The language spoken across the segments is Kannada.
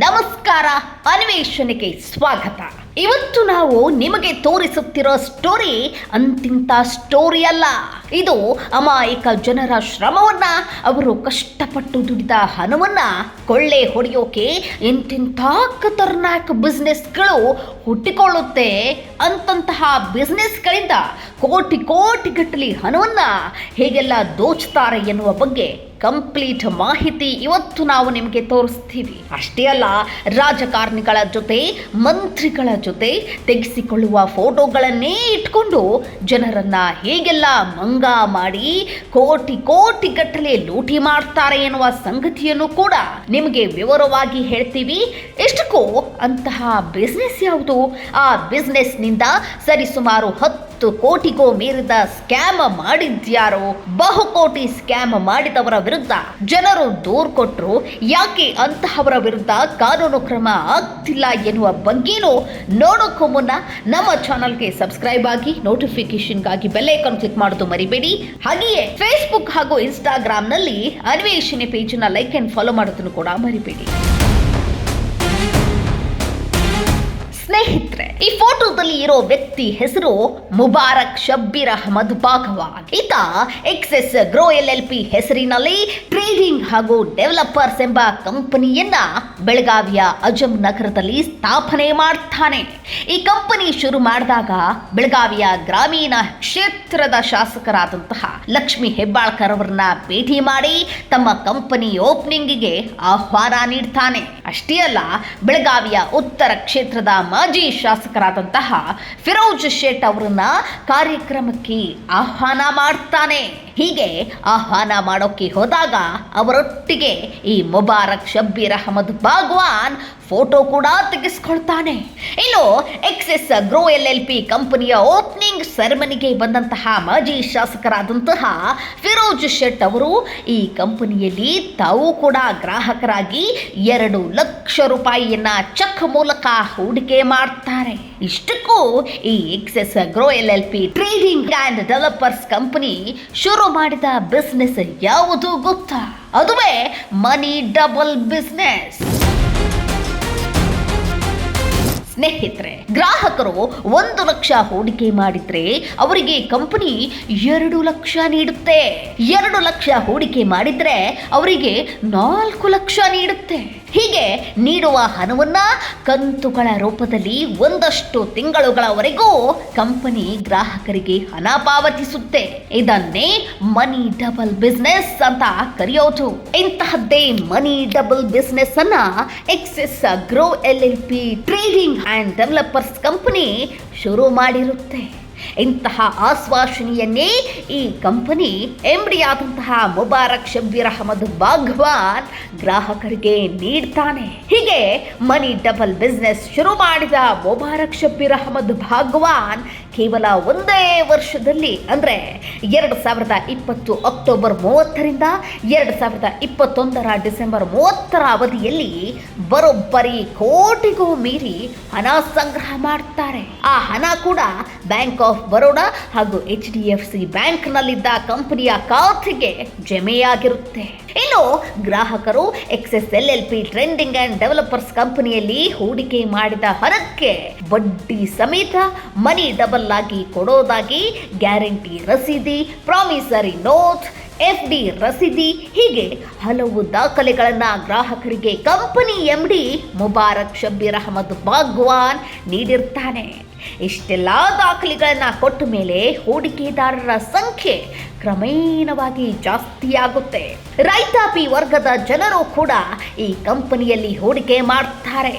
ನಮಸ್ಕಾರ, ಅನ್ವೇಷಣೆಗೆ ಸ್ವಾಗತ. ಇವತ್ತು ನಾವು ನಿಮಗೆ ತೋರಿಸುತ್ತಿರೋ ಸ್ಟೋರಿ ಅಂತಿಂತ ಸ್ಟೋರಿ ಅಲ್ಲ. ಇದು ಅಮಾಯಕ ಜನರ ಶ್ರಮವನ್ನ, ಅವರು ಕಷ್ಟಪಟ್ಟು ದುಡಿದ ಹಣವನ್ನ ಕೊಳ್ಳೆ ಹೊಡೆಯೋಕೆ ಇಂತಿಂತ ಖತರ್ನಾಕ್ ಬಿಸ್ನೆಸ್ಗಳು ಹುಟ್ಟಿಕೊಳ್ಳುತ್ತೆ. ಅಂತಂತಹ ಬಿಸ್ನೆಸ್ಗಳಿಂದ ಕೋಟಿ ಕೋಟಿ ಗಟ್ಟಲಿ ಹಣವನ್ನ ಹೇಗೆಲ್ಲ ದೋಚ್ತಾರೆ ಎನ್ನುವ ಬಗ್ಗೆ ಕಂಪ್ಲೀಟ್ ಮಾಹಿತಿ ಇವತ್ತು ನಾವು ನಿಮಗೆ ತೋರಿಸ್ತೀವಿ. ಅಷ್ಟೇ ಅಲ್ಲ, ರಾಜಕಾರಣಿಗಳ ಜೊತೆ, ಮಂತ್ರಿಗಳ ಜೊತೆ ತೆಗೆಸಿಕೊಳ್ಳುವ ಫೋಟೋಗಳನ್ನೇ ಇಟ್ಕೊಂಡು ಜನರನ್ನ ಹೇಗೆಲ್ಲ ಮಂಗ ಮಾಡಿ ಕೋಟಿ ಕೋಟಿ ಗಟ್ಟಲೆ ಲೂಟಿ ಮಾಡ್ತಾರೆ ಎನ್ನುವ ಸಂಗತಿಯನ್ನು ಕೂಡ ನಿಮಗೆ ವಿವರವಾಗಿ ಹೇಳ್ತೀವಿ. ಎಷ್ಟಕ್ಕೂ ಅಂತಹ ಬಿಸ್ನೆಸ್ ಯಾವುದು? ಆ ಬಿಸ್ನೆಸ್ನಿಂದ ಸರಿಸುಮಾರು ಹತ್ತು ಕೋಟಿಗೂ ಮೀರಿದ ಸ್ಕ್ಯಾಮ್ ಮಾಡಿದ್ಯಾರೋ? ಬಹುಕೋಟಿ ಸ್ಕ್ಯಾಮ್ ಮಾಡಿದವರ ವಿರುದ್ಧ ಜನರು ದೂರು ಕೊಟ್ಟರು ಯಾಕೆ ಅಂತಹವರ ವಿರುದ್ಧ ಕಾನೂನು ಕ್ರಮ ಆಗ್ತಿಲ್ಲ ಎನ್ನುವ ಬಗ್ಗೆನೂ ನೋಡೋಕ್ಕೂ ಮುನ್ನ ನಮ್ಮ ಚಾನಲ್ಗೆ ಸಬ್ಸ್ಕ್ರೈಬ್ ಆಗಿ ನೋಟಿಫಿಕೇಶನ್ಗಾಗಿ ಐಕಾನ್ ಕ್ಲಿಕ್ ಮಾಡೋದು ಮರಿಬೇಡಿ. ಹಾಗೆಯೇ ಫೇಸ್ಬುಕ್ ಹಾಗೂ ಇನ್ಸ್ಟಾಗ್ರಾಮ್ನಲ್ಲಿ ಅನ್ವೇಷಣೆ ಪೇಜನ್ನ ಲೈಕ್ ಆ್ಯಂಡ್ ಫಾಲೋ ಮಾಡೋದನ್ನು ಕೂಡ ಮರಿಬೇಡಿ. ಈ ಫೋಟೋದಲ್ಲಿ ಇರೋ ವ್ಯಕ್ತಿ ಹೆಸರು ಮುಬಾರಕ್ ಶಬ್ಬೀರ್ ಅಹಮದ್ ಬಾಗವಾನ್ ಈತ access grow L L P ಹೆಸರಿನಲ್ಲಿ ಟ್ರೇಡಿಂಗ್ ಹಾಗೂ ಡೆವಲಪರ್ಸ್ ಎಂಬ ಕಂಪನಿಯನ್ನ ಬೆಳಗಾವಿಯ ಅಜಮ್ ನಗರದಲ್ಲಿ ಸ್ಥಾಪನೆ ಮಾಡ್ತಾನೆ. ಈ ಕಂಪನಿ ಶುರು ಮಾಡಿದಾಗ ಬೆಳಗಾವಿಯ ಗ್ರಾಮೀಣ ಕ್ಷೇತ್ರದ ಶಾಸಕರಾದಂತಹ ಲಕ್ಷ್ಮಿ ಹೆಬ್ಬಾಳ್ಕರ್ ಅವರನ್ನ ಭೇಟಿ ಮಾಡಿ ತಮ್ಮ ಕಂಪನಿ ಓಪನಿಂಗಿಗೆ ಆಹ್ವಾನ ನೀಡ್ತಾನೆ. ಅಷ್ಟೇ ಅಲ್ಲ, ಬೆಳಗಾವಿಯ ಉತ್ತರ ಕ್ಷೇತ್ರದ ಮಾಜಿ ಶಾಸಕರಾದಂತಹ ಫಿರೋಜ್ ಶೇಟ್ ಅವರನ್ನ ಕಾರ್ಯಕ್ರಮಕ್ಕೆ ಆಹ್ವಾನ ಮಾಡ್ತಾನೆ. ಹೀಗೆ ಆಹ್ವಾನ ಮಾಡೋಕ್ಕೆ ಹೋದಾಗ ಅವರೊಟ್ಟಿಗೆ ಈ ಮುಬಾರಕ್ ಶಬ್ಬೀರ್ ಅಹಮದ್ ಬಾಗ್ವಾನ್ ಫೋಟೋ ಕೂಡ ತೆಗೆಸ್ಕೊಳ್ತಾನೆ. ಇನ್ನು access grow L L P ಕಂಪನಿಯ ಓಪನಿಂಗ್ ಸೆರೆಮನಿಗೆ ಬಂದಂತಹ ಮಾಜಿ ಶಾಸಕರಾದಂತಹ ಫಿರೋಜ್ ಶೆಟ್ ಅವರು ಈ ಕಂಪನಿಯಲ್ಲಿ ತಾವು ಕೂಡ ಗ್ರಾಹಕರಾಗಿ ಎರಡು ಲಕ್ಷ ರೂಪಾಯಿಯನ್ನ ಚೆಕ್ ಮೂಲಕ ಹೂಡಿಕೆ ಮಾಡ್ತಾರೆ. ಇಷ್ಟಕ್ಕೂ ಈ access grow L L P trading and developers company ಶುರು ಮಾಡಿದ ಬಿಸ್ನೆಸ್ ಯಾವುದು ಗೊತ್ತಾ ಅದುವೇ ಮನಿ ಡಬಲ್ ಬಿಸ್ನೆಸ್ ಸ್ನೇಹಿತರೆ, ಗ್ರಾಹಕರು ಒಂದು ಲಕ್ಷ ಹೂಡಿಕೆ ಮಾಡಿದ್ರೆ ಅವರಿಗೆ ಕಂಪನಿ ಎರಡು ಲಕ್ಷ ನೀಡುತ್ತೆ. ಎರಡು ಲಕ್ಷ ಹೂಡಿಕೆ ಮಾಡಿದ್ರೆ ಅವರಿಗೆ ನಾಲ್ಕು ಲಕ್ಷ ನೀಡುತ್ತೆ. ಹೀಗೆ ನೀಡುವ ಹಣವನ್ನು ಕಂತುಗಳ ರೂಪದಲ್ಲಿ ಒಂದಷ್ಟು ತಿಂಗಳುಗಳವರೆಗೂ ಕಂಪನಿ ಗ್ರಾಹಕರಿಗೆ ಹಣ ಪಾವತಿಸುತ್ತೆ. ಇದನ್ನೇ ಮನಿ ಡಬಲ್ ಬಿಸ್ನೆಸ್ ಅಂತ ಕರೆಯೋದು. ಇಂತಹದ್ದೇ ಮನಿ ಡಬಲ್ ಬಿಸ್ನೆಸ್ ಅನ್ನ access grow L L P trading and developers company ಶುರು ಮಾಡಿರುತ್ತೆ. ಇಂತಹ ಆಶ್ವಾಸನೆಯನ್ನೇ ಈ ಕಂಪನಿ ಎಂಡಿಯಾದಂತಹ ಮುಬಾರಕ್ ಶಬ್ಬೀರ್ ಅಹಮದ್ ಬಾಘ್ವಾನ್ ಗ್ರಾಹಕರಿಗೆ ನೀಡ್ತಾನೆ. ಹೀಗೆ ಮನಿ ಡಬಲ್ ಬಿಸ್ನೆಸ್ ಶುರು ಮಾಡಿದ ಮುಬಾರಕ್ ಶಬ್ಬೀರ್ ಅಹಮದ್ ಭಾಗ್ವಾನ್ ಕೇವಲ ಒಂದೇ ವರ್ಷದಲ್ಲಿ, ಅಂದರೆ ಎರಡು ಸಾವಿರದ ಇಪ್ಪತ್ತು ಅಕ್ಟೋಬರ್ ಮೂವತ್ತರಿಂದ ಎರಡು ಸಾವಿರದ ಇಪ್ಪತ್ತೊಂದರ ಡಿಸೆಂಬರ್ ಮೂವತ್ತರ ಅವಧಿಯಲ್ಲಿ ಬರೋಬ್ಬರಿ ಕೋಟಿಗೂ ಮೀರಿ ಹಣ ಸಂಗ್ರಹ ಮಾಡ್ತಾರೆ. ಆ ಹಣ ಕೂಡ ಬ್ಯಾಂಕ್ ಆಫ್ ಬರೋಡಾ ಹಾಗೂ ಎಚ್ ಡಿ ಎಫ್ ಸಿ ಬ್ಯಾಂಕ್ನಲ್ಲಿದ್ದ ಕಂಪನಿಯ ಖಾತೆಗೆ ಜಮೆಯಾಗಿರುತ್ತೆ. ಇನ್ನು ಗ್ರಾಹಕರು access L L P trending and developers ಕಂಪನಿಯಲ್ಲಿ ಹೂಡಿಕೆ ಮಾಡಿದ ಹಣಕ್ಕೆ ಬಡ್ಡಿ ಸಮೇತ ಮನಿ ಡಬಲ್ ಆಗಿ ಕೊಡೋದಾಗಿ ಗ್ಯಾರಂಟಿ ರಸೀದಿ ಪ್ರಾಮಿಸರಿ ನೋಟ್ ಎಫ್ ಡಿ ರಸೀದಿ, ಹೀಗೆ ಹಲವು ದಾಖಲೆಗಳನ್ನ ಗ್ರಾಹಕರಿಗೆ company M D Mubarak Shabbir Ahmed Bagwan ನೀಡಿರ್ತಾನೆ. ಇಷ್ಟೆಲ್ಲ ದಾಖಲೆಗಳನ್ನ ಕೊಟ್ಟ ಮೇಲೆ ಹೂಡಿಕೆದಾರರ ಸಂಖ್ಯೆ ಕ್ರಮೇಣವಾಗಿ ಜಾಸ್ತಿಯಾಗುತ್ತೆ. ರೈತಾಪಿ ವರ್ಗದ ಜನರು ಕೂಡ ಈ ಕಂಪನಿಯಲ್ಲಿ ಹೂಡಿಕೆ ಮಾಡ್ತಾರೆ.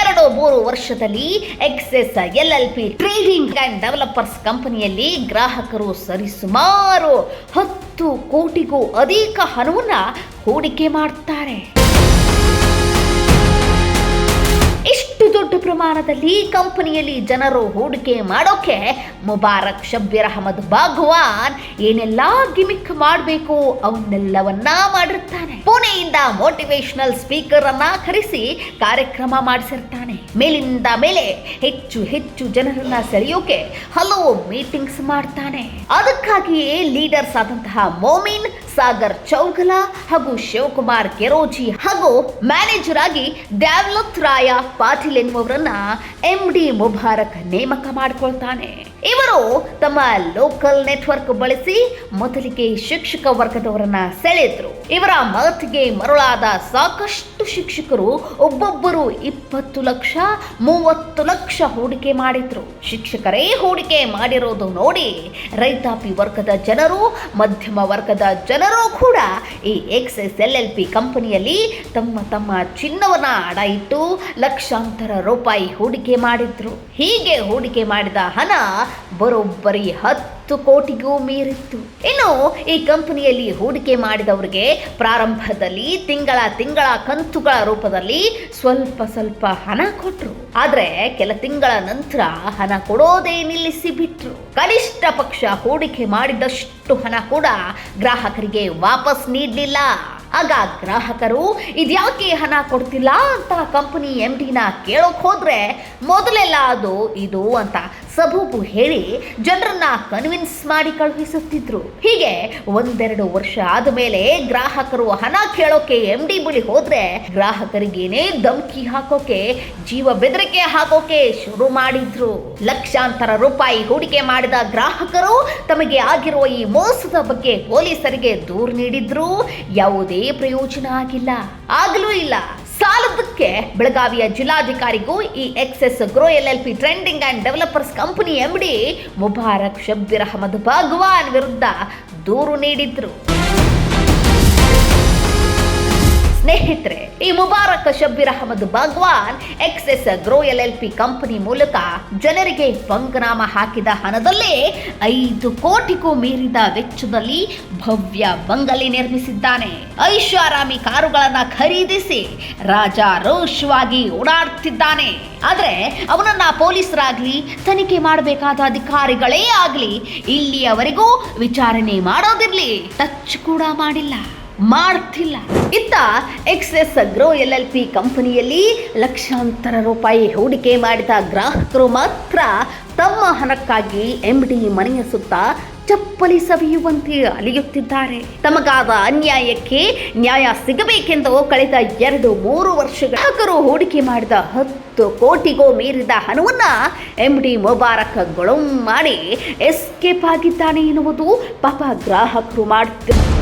ಎರಡು ಮೂರು ವರ್ಷದಲ್ಲಿ access, L L P, trading and developers ಕಂಪನಿಯಲ್ಲಿ ಗ್ರಾಹಕರು ಸರಿಸುಮಾರು ಹತ್ತು ಕೋಟಿಗೂ ಅಧಿಕ ಹಣವನ್ನು ಹೂಡಿಕೆ ಮಾಡ್ತಾರೆ. ಪ್ರಮಾಣದಲ್ಲಿ ಕಂಪನಿಯಲ್ಲಿ ಜನರು ಹೂಡಿಕೆ ಮಾಡೋಕೆ ಮುಬಾರಕ್ ಶಬ್ಬೀರ್ ಅಹಮದ್ ಭಗವಾನ್ ಏನೆಲ್ಲ ಗಿಮಿಕ್ ಮಾಡಬೇಕು ಅವನ್ನೆಲ್ಲವನ್ನ ಮಾಡಿರ್ತಾನೆ. ಪುಣೆಯಿಂದ ಮೋಟಿವೇಶನಲ್ ಸ್ಪೀಕರ್ ಅನ್ನ ಕರೆಸಿ ಕಾರ್ಯಕ್ರಮ ಮಾಡಿಸಿರ್ತಾನೆ. ಮೇಲಿಂದ ಮೇಲೆ ಹೆಚ್ಚು ಹೆಚ್ಚು ಜನರನ್ನ ಸೆಳೆಯೋಕೆ ಹಲವು ಮೀಟಿಂಗ್ಸ್ ಮಾಡ್ತಾನೆ. ಅದಕ್ಕಾಗಿಯೇ ಲೀಡರ್ಸ್ ಆದಂತಹ ಮೋಮಿನ್ ಸಾಗರ್ ಚೌಗಲಾ ಹಾಗೂ ಶಿವಕುಮಾರ್ ಕೆರೋಜಿ ಹಾಗೂ ಮ್ಯಾನೇಜರ್ ಆಗಿ ದ್ಯಾವ್ಲತ್ ರಾಯ ಪಾಟೀಲ್ ಎನ್ನುವರನ್ನ ಎಂ ಡಿ ಮುಬಾರಕ್ ನೇಮಕ ಮಾಡಿಕೊಳ್ತಾನೆ. ಇವರು ತಮ್ಮ ಲೋಕಲ್ ನೆಟ್ವರ್ಕ್ ಬಳಸಿ ಮೊದಲಿಗೆ ಶಿಕ್ಷಕ ವರ್ಗದವರನ್ನ ಸೆಳೆದ್ರು. ಇವರ ಮಾತಿಗೆ ಮರುಳಾದ ಸಾಕಷ್ಟು ಶಿಕ್ಷಕರು ಒಬ್ಬೊಬ್ಬರು ಇಪ್ಪತ್ತು ಲಕ್ಷ, ಮೂವತ್ತು ಲಕ್ಷ ಹೂಡಿಕೆ ಮಾಡಿದ್ರು. ಶಿಕ್ಷಕರೇ ಹೂಡಿಕೆ ಮಾಡಿರೋದು ನೋಡಿ ರೈತಾಪಿ ವರ್ಗದ ಜನರು, ಮಧ್ಯಮ ವರ್ಗದ ಜನರು ಕೂಡ ಈ X S L L P ಕಂಪನಿಯಲ್ಲಿ ತಮ್ಮ ತಮ್ಮ ಚಿನ್ನವನ್ನ ಅಡ ಇಟ್ಟು ಲಕ್ಷಾಂತರ ರೂಪಾಯಿ ಹೂಡಿಕೆ ಮಾಡಿದ್ರು. ಹೀಗೆ ಹೂಡಿಕೆ ಮಾಡಿದ ಹಣ ಬರೋಬ್ಬರಿ ಹತ್ತು ಕೋಟಿಗೂ ಮೀರಿತ್ತು. ಇನ್ನು ಈ ಕಂಪನಿಯಲ್ಲಿ ಹೂಡಿಕೆ ಮಾಡಿದವರಿಗೆ ಪ್ರಾರಂಭದಲ್ಲಿ ತಿಂಗಳ ತಿಂಗಳ ಕಂತುಗಳ ರೂಪದಲ್ಲಿ ಸ್ವಲ್ಪ ಸ್ವಲ್ಪ ಹಣ ಕೊಟ್ಟರು ಆದರೆ ಕೆಲ ತಿಂಗಳ ನಂತರ ಹಣ ಕೊಡೋದೇ ನಿಲ್ಲಿಸಿ ಬಿಟ್ರು ಕನಿಷ್ಠ ಪಕ್ಷ ಹೂಡಿಕೆ ಮಾಡಿದಷ್ಟು ಹಣ ಕೂಡ ಗ್ರಾಹಕರಿಗೆ ವಾಪಸ್ ನೀಡಲಿಲ್ಲ. ಆಗ ಗ್ರಾಹಕರು, ಇದ್ಯಾಕೆ ಹಣ ಕೊಡ್ತಿಲ್ಲ ಅಂತ ಕಂಪನಿ ಎಂ ಡಿನ ಕೇಳೋಕೆ ಹೋದ್ರೆ ಮೊದಲೆಲ್ಲ ಅದು ಇದು ಅಂತ ಸಬೂಬು ಹೇಳಿ ಜನರನ್ನ ಕನ್ವಿನ್ಸ್ ಮಾಡಿ ಕಳುಹಿಸುತ್ತಿದ್ರು. ಹೀಗೆ ಒಂದೆರಡು ವರ್ಷ ಆದ ಮೇಲೆ ಗ್ರಾಹಕರು ಹಣ ಕೇಳೋಕೆ ಎಂ ಡಿ ಬಳಿ ಹೋದ್ರೆ ಗ್ರಾಹಕರಿಗೇನೆ ಧಮ್ಕಿ ಹಾಕೋಕೆ, ಜೀವ ಬೆದರಿಕೆ ಹಾಕೋಕೆ ಶುರು ಮಾಡಿದ್ರು. ಲಕ್ಷಾಂತರ ರೂಪಾಯಿ ಹೂಡಿಕೆ ಮಾಡಿದ ಗ್ರಾಹಕರು ತಮಗೆ ಆಗಿರುವ ಈ ಮೋಸದ ಬಗ್ಗೆ ಪೊಲೀಸರಿಗೆ ದೂರು ನೀಡಿದ್ರು. ಯಾವುದೇ ಪ್ರಯೋಜನ ಆಗಿಲ್ಲ. ಆಗಲೂ ಇಲ್ಲ. ಸಾಲದಕ್ಕೆ ಬೆಳಗಾವಿಯ ಜಿಲ್ಲಾಧಿಕಾರಿಗೂ ಈ access grow L L P trending and developers company MD Mubarak Shabbir Ahmed Bhagwan ವಿರುದ್ಧ ದೂರು ನೀಡಿದ್ರು. ಸ್ನೇಹಿತರೆ, ಈ Mubarak Shabbir Ahmed Bhagwan access grow L L P company ಮೂಲಕ ಜನರಿಗೆ ಪಂಗನಾಮ ಹಾಕಿದ ಹಣದಲ್ಲೇ ಐದು ಕೋಟಿಗೂ ಮೀರಿದ ವೆಚ್ಚದಲ್ಲಿ ಭವ್ಯ ಬಂಗಲೆ ನಿರ್ಮಿಸಿದ್ದಾನೆ. ಐಷಾರಾಮಿ ಕಾರುಗಳನ್ನ ಖರೀದಿಸಿ ರಾಜಾರೋಷವಾಗಿ ಓಡಾಡ್ತಿದ್ದಾನೆ. ಆದ್ರೆ ಅವನನ್ನ ಪೊಲೀಸರಾಗ್ಲಿ ತನಿಖೆ ಮಾಡಬೇಕಾದ ಅಧಿಕಾರಿಗಳೇ ಆಗ್ಲಿ ಇಲ್ಲಿಯವರೆಗೂ ವಿಚಾರಣೆ ಮಾಡೋದಿರ್ಲಿ, ಟಚ್ ಕೂಡ ಮಾಡಿಲ್ಲ. ಮಾಡ್ತಿಲ್ಲ ಇತ್ತ access grow L L P ಕಂಪನಿಯಲ್ಲಿ ಲಕ್ಷಾಂತರ ರೂಪಾಯಿ ಹೂಡಿಕೆ ಮಾಡಿದ ಗ್ರಾಹಕರು ಮಾತ್ರ ತಮ್ಮ ಹಣಕ್ಕಾಗಿ ಎಂ ಡಿ ಮನೆಯ ಸುತ್ತ ಚಪ್ಪಲಿ ಸವಿಯುವಂತೆ ಅಲಿಯುತ್ತಿದ್ದಾರೆ. ತಮಗಾದ ಅನ್ಯಾಯಕ್ಕೆ ನ್ಯಾಯ ಸಿಗಬೇಕೆಂದು ಕಳೆದ ಎರಡು ಮೂರು ವರ್ಷಗಳ ಗ್ರಾಹಕರು ಹೂಡಿಕೆ ಮಾಡಿದ ಹತ್ತು ಕೋಟಿಗೂ ಮೀರಿದ ಹಣವನ್ನ ಎಂ ಡಿ ಮುಬಾರಕ್ ಗೊಳಂ ಮಾಡಿ ಎಸ್ಕೇಪ್ ಆಗಿದ್ದಾನೆ ಎನ್ನುವುದು ಪಾಪ ಗ್ರಾಹಕರು ಮಾಡುತ್ತಿದ್ದಾರೆ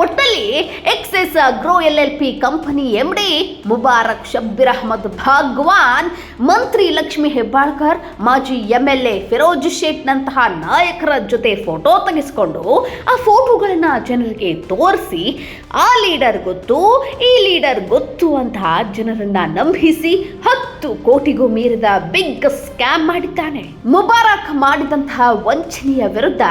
ಒಟ್ಟಲ್ಲಿ access grow L L P company MD Mubarak Shabbir Ahmed Bhagwan, ಮಂತ್ರಿ ಲಕ್ಷ್ಮಿ ಹೆಬ್ಬಾಳ್ಕರ್, ಮಾಜಿ ಎಂ ಎಲ್ ಎ ಫಿರೋಜ್ ಶೇಟ್ನಂತಹ ನಾಯಕರ ಜೊತೆ ಫೋಟೋ ತೆಗೆಸಿಕೊಂಡು ಆ ಫೋಟೋಗಳನ್ನ ಜನರಿಗೆ ತೋರಿಸಿ ಆ ಲೀಡರ್ ಗೊತ್ತು, ಈ ಲೀಡರ್ ಗೊತ್ತು ಅಂತ ಜನರನ್ನ ನಂಬಿಸಿ ಹತ್ತು ಕೋಟಿಗೂ ಮೀರಿದ ಬಿಗ್ ಸ್ಕ್ಯಾಮ್ ಮಾಡಿದ್ದಾನೆ. ಮುಬಾರಕ್ ಮಾಡಿದಂತಹ ವಂಚನೆಯ ವಿರುದ್ಧ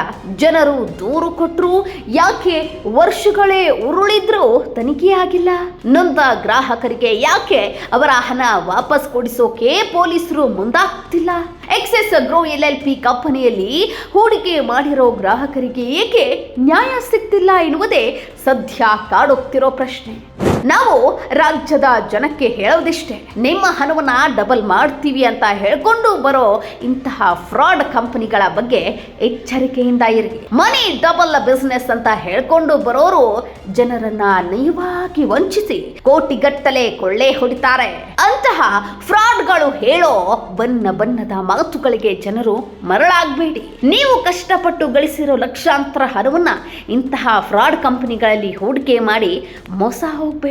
ಜನರು ದೂರು ಕೊಟ್ಟರು ಯಾಕೆ ವರ್ಷಗಳೇ ಉರುಳಿದ್ರೂ ತನಿಖೆ ಆಗಿಲ್ಲ? ನೊಂದ ಗ್ರಾಹಕರಿಗೆ ಯಾಕೆ ಅವರ ಹಣ ವಾಪಸ್ ಕೊಡಿಸೋಕೆ ಪೊಲೀಸರು ಮುಂದಾಗ್ತಿಲ್ಲ? Access grow L L P ಕಂಪನಿಯಲ್ಲಿ ಹೂಡಿಕೆ ಮಾಡಿರೋ ಗ್ರಾಹಕರಿಗೆ ಏಕೆ ನ್ಯಾಯ ಸಿಗ್ತಿಲ್ಲ ಎನ್ನುವುದೇ ಸದ್ಯ ಕಾಡುತ್ತಿರೋ ಪ್ರಶ್ನೆ. ನಾವು ರಾಜ್ಯದ ಜನಕ್ಕೆ ಹೇಳೋದಿಷ್ಟೇ, ನಿಮ್ಮ ಹಣವನ್ನ ಡಬಲ್ ಮಾಡ್ತೀವಿ ಅಂತ ಹೇಳ್ಕೊಂಡು ಬರೋ ಇಂತಹ ಫ್ರಾಡ್ ಕಂಪನಿಗಳ ಬಗ್ಗೆ ಎಚ್ಚರಿಕೆಯಿಂದ ಇರಿ. ಮನಿ ಡಬಲ್ ಬಿಸ್ನೆಸ್ ಅಂತ ಹೇಳ್ಕೊಂಡು ಬರೋರು ಜನರನ್ನ ನಯವಾಗಿ ವಂಚಿಸಿ ಕೋಟಿಗಟ್ಟಲೆ ಕೊಳ್ಳೆ ಹೊಡಿತಾರೆ. ಅಂತಹ ಫ್ರಾಡ್ಗಳು ಹೇಳೋ ಬಣ್ಣ ಬಣ್ಣದ ಮಾತುಗಳಿಗೆ ಜನರು ಮರಳಾಗಬೇಡಿ. ನೀವು ಕಷ್ಟಪಟ್ಟು ಗಳಿಸಿರೋ ಲಕ್ಷಾಂತರ ಹಣವನ್ನ ಇಂತಹ ಫ್ರಾಡ್ ಕಂಪನಿಗಳಲ್ಲಿ ಹೂಡಿಕೆ ಮಾಡಿ ಮೋಸ ಹೋಗಬೇಡಿ.